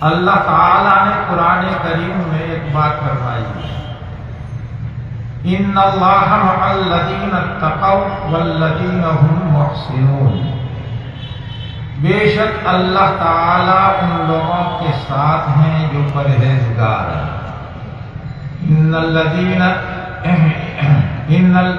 اللہ تعالی نے قرآن کریم میں ایک بات فرمائی ان اللہ مع الذین اتقوا والذین هم محسنون۔ بے شک اللہ تعالی ان لوگوں کے ساتھ ہیں جو پرہیزگار ہیں۔ ان الذین ان ال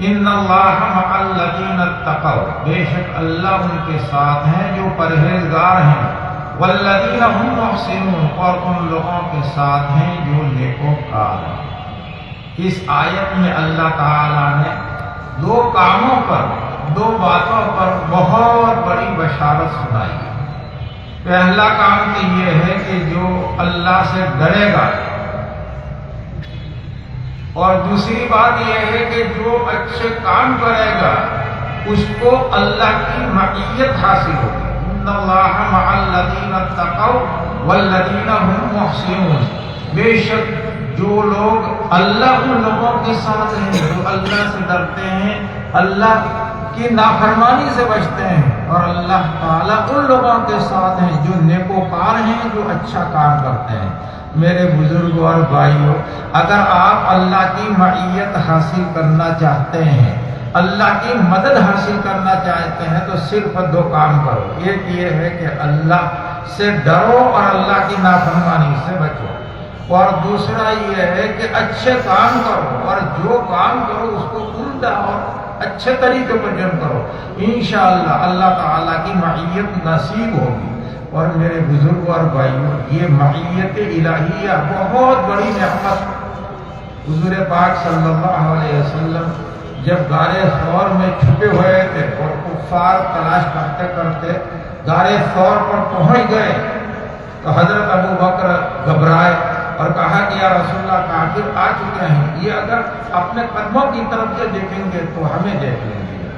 ان اللہ مع الذین اتقوا۔ بے شک اللہ ان کے ساتھ ہیں جو پرہیزگار ہیں۔ والذین هم محسنون اور ان لوگوں کے ساتھ ہیں جو نیکوکار ہیں اس آیت میں اللہ تعالی نے دو کاموں پر، دو باتوں پر بہت بڑی بشارت سنائی۔ ہے پہلا کام تو یہ ہے کہ جو اللہ سے ڈرے گا، اور دوسری بات یہ ہے کہ جو اچھے کام کرے گا، اس کو اللہ کی معیت حاصل ہوگی۔ ان اللہ مع الذین اتقوا والذین هم محسنون۔ بے شک جو لوگ اللہ ان لوگوں کے ساتھ ہیں، جو اللہ سے ڈرتے ہیں، اللہ کی نافرمانی سے بچتے ہیں، اور اللہ تعالیٰ ان لوگوں کے ساتھ ہیں جو نیکوکار ہیں، جو اچھا کام کرتے ہیں۔ میرے بزرگ اور بھائیوں، اگر آپ اللہ کی معیت حاصل کرنا چاہتے ہیں اللہ کی مدد حاصل کرنا چاہتے ہیں تو صرف دو کام کرو۔ ایک یہ ہے کہ اللہ سے ڈرو اور اللہ کی نافرمانی سے بچو۔ اور دوسرا یہ ہے کہ اچھے کام کرو اور جو کام کرو اس کو عمدہ اور اچھے طریقے پر جم کرو۔ انشاءاللہ اللہ تعالیٰ کی معیت نصیب ہوگی۔ اور میرے بزرگ اور بھائیوں، یہ معیت الہیہ بہت بڑی نعمت۔ حضور پاک صلی اللہ علیہ وسلم جب گارے خور میں چھپے ہوئے تھے اور کفار تلاش کرتے کرتے گارے خور پر پہنچ گئے تو حضرت ابو بکر گھبرائے اور کہا کہ یا رسول اللہ کافر آ چکے ہیں۔ یہ اگر اپنے قدموں کی طرف سے دیکھیں گے تو ہمیں دیکھ لیں گے۔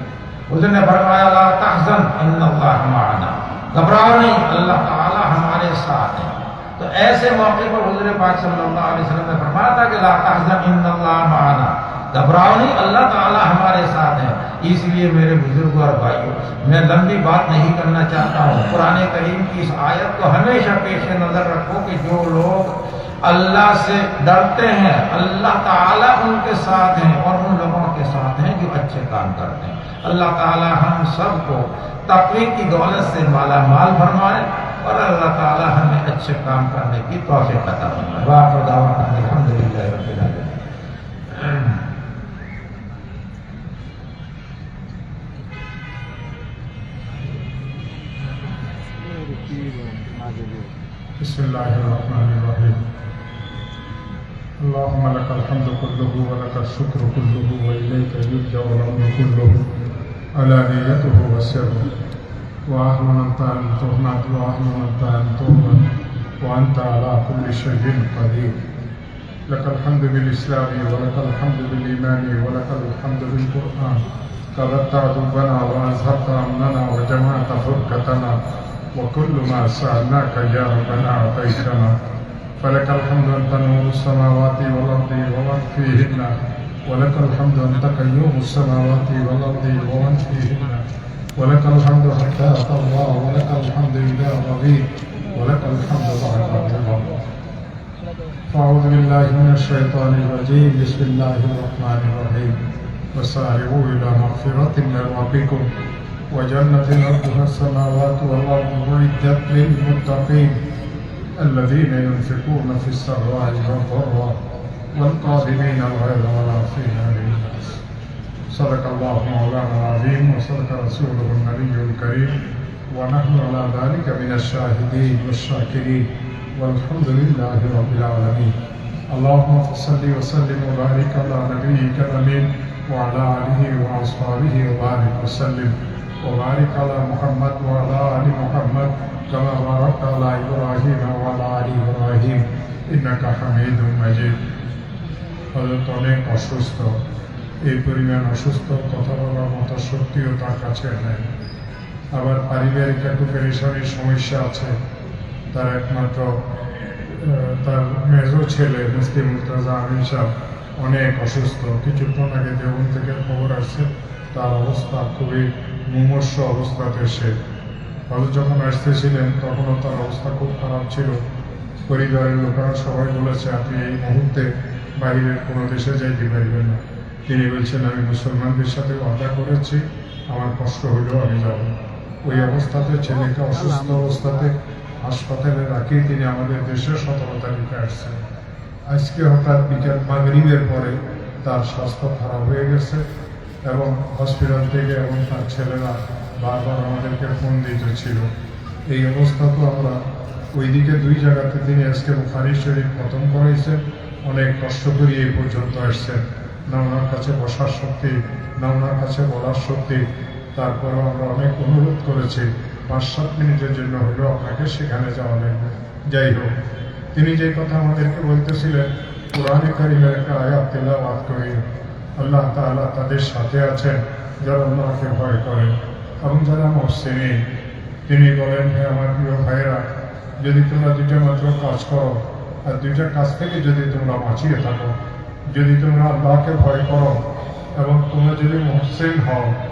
حضور نے فرمایا، لا تحزن، ان اللہ معنا۔ گھبراؤ نہیں، اللہ تعالی ہمارے ساتھ ہے تو ایسے موقع پر حضور پاک صلی اللہ علیہ وسلم نے فرمایا تھا کہ لا تحزن، ان اللہ معنا۔ گھبراؤ نہیں، اللہ تعالیٰ ہمارے ساتھ ہے اس لیے میرے بزرگ اور بھائیوں، میں لمبی بات نہیں کرنا چاہتا ہوں۔ قرآن کریم کی اس آیت کو ہمیشہ پیش نظر رکھو کہ جو لوگ اللہ سے ڈرتے ہیں، اللہ تعالیٰ ان کے ساتھ ہیں اور ان لوگوں کے ساتھ ہیں جو اچھے کام کرتے ہیں۔ اللہ تعالیٰ ہم سب کو تقوی کی دولت سے مالا مال فرمائے اور اللہ تعالیٰ ہمیں اچھے کام کرنے کی توفیق عطا فرمائے۔ واقع دعوانا بسم الله الرحمن الرحيم. اللهم لك الحمد كله ولك الشكر كله وإليك يرجع الأمر كله. علانيته وسره. وأهل أنت أن تهمد وأهل أنت أن تهمد وأنت على كل شيء قدير. لك الحمد بالإسلام ولك الحمد بالإيمان ولك الحمد بالقرآن. كبرت عدونا وأزهرت أمننا وجمعت فرقتنا. وكل ما سألناك يا ربنا أعطيتنا. فلك الحمد أنت نور السماوات والأرض ومن فيهن. ولك الحمد أنت قيوم السماوات والأرض ومن فيهن. ولك الحمد حتى الله ولك الحمد إذا رضيت ولك الحمد بعد الرضا. فأعوذ بالله من الشيطان الرجيم. بسم الله الرحمن الرحيم. وسارعوا إلى مغفرة من ربكم. وجنة أرضها السماوات والأرض أعدت للمتقين الذين ينفقون في السراء والضراء والقادمين الغيظ والعافين عن صدق الله مولانا العظيم وصدق رسوله النبي الكريم. ونحن على ذلك من الشاهدين والشاكرين. والحمد لله رب العالمين. اللهم صل وسلم وبارك على نبيك الأمين وعلى آله وأصحابه وبارك وسلم. وبارك على محمد وعلى ال محمد كما باركت على ابراهيم وعلى ال ابراهيم انك حميد مجيد হজরত অনেক অসুস্থ এই পরিমাণ অসুস্থ কথা বলার মতো শক্তিও তার কাছে নেই আবার পারিবারিক একটু পেরেশানির সমস্যা আছে তার একমাত্র আহ, তার মেজো ছেলে মুসলিম মুর্তাজা আমিন সাহ অনেক অসুস্থ কিছুক্ষণ আগে দেবন থেকে খবর আসছে তার অবস্থা খুবই মুমূর্ষ অবস্থাতে সে হয়তো যখন আসতেছিলেন, তখনও তার অবস্থা খুব খারাপ ছিল। পরিবারের লোকেরা সবাই বলেছে, আপনি এই মুহূর্তে বাইরের কোনো দেশে যাইতে পারবেন না। তিনি বলছেন, আমি মুসলমানদের সাথে ওয়াদা করেছি, আমার কষ্ট হলেও আমি যাব। ওই অবস্থাতে ছেলেকে অসুস্থ অবস্থাতে হাসপাতালে রাখি তিনি আমাদের দেশে সতেরো তারিখে আসছেন। আজকে হঠাৎ বিকেল মাগরিবের পরে তার স্বাস্থ্য খারাপ হয়ে গেছে। এবং হসপিটাল থেকে এবং তার ছেলেরা বারবার আমাদেরকে ফোন দিতে ছিল এই অবস্থা তো আমরা ওইদিকে দুই জায়গাতে তিনি আজকে বুখারি শরীফ খতম করাইছেন, অনেক কষ্ট করে এই পর্যন্ত আসছেন। না ওনার কাছে বসার শক্তি, না ওনার কাছে বলার শক্তি। তারপরেও আমরা অনেক অনুরোধ করেছি পাঁচ সাত মিনিটের জন্য হলেও আপনাকে সেখানে যাওয়া লাগবে। যাই হোক, তিনি যে কথা আমাদেরকে বলতেছিলেন কারিমের একটা আয়াত তেলাওয়াত করি। আল্লাহ তালা তাদের সাথে আছেন, যারা আল্লাহকে ভয় করে। এবং যারা মহসিনী, তিনি বলেন, হে আমার প্রিয় ভাইয়েরা, যদি তোমরা দুইটা মাত্র কাজ করো, আর দুইটা কাজ থেকে যদি তোমরা বাঁচিয়ে থাকো, যদি তোমরা আল্লাহকে ভয় করো, এবং তোমরা যদি মহসিন হও